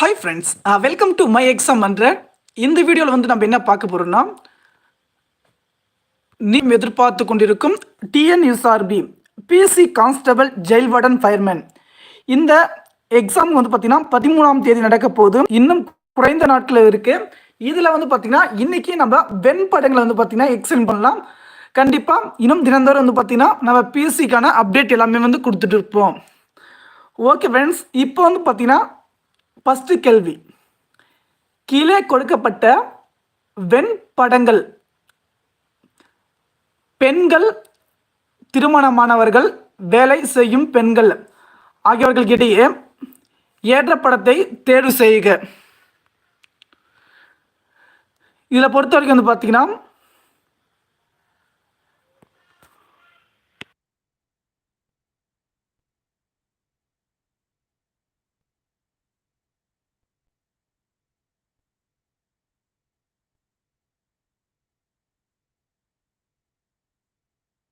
Hi friends welcome to my exam என்ற இந்த வீடியோவில் வந்து நம்ம என்ன பார்க்க போகிறோம்னா நீ எதிர்பார்த்து கொண்டிருக்கும் TNUSRB PC constable jail warden fireman இந்த எக்ஸாம் வந்து பார்த்தீங்கன்னா பதிமூணாம் தேதி நடக்க போகுது. இன்னும் குறைந்த நாட்கள் இருக்குது இதில் வந்து பார்த்தீங்கன்னா இன்றைக்கி நம்ம வெண்படங்களை வந்து பார்த்தீங்கன்னா எக்ஸ்பிளைன் பண்ணலாம். கண்டிப்பாக இன்னும் தினந்தோறும் வந்து பார்த்தீங்கன்னா நம்ம பிஎஸ்சிக்கான அப்டேட் எல்லாமே வந்து கொடுத்துட்டு இருப்போம். ஓகே ஃப்ரெண்ட்ஸ் இப்போ வந்து பார்த்தீங்கன்னா ஃபஸ்ட்டு கேள்வி. கீழே கொடுக்கப்பட்ட வெண்படங்கள். பெண்கள் திருமணமானவர்கள் வேலை செய்யும் பெண்கள் ஆகியவர்களுக்கிடையே ஏற்ற படத்தை தேர்வு செய்க. இதில் பொறுத்த வரைக்கும் வந்து பார்த்தீங்கன்னா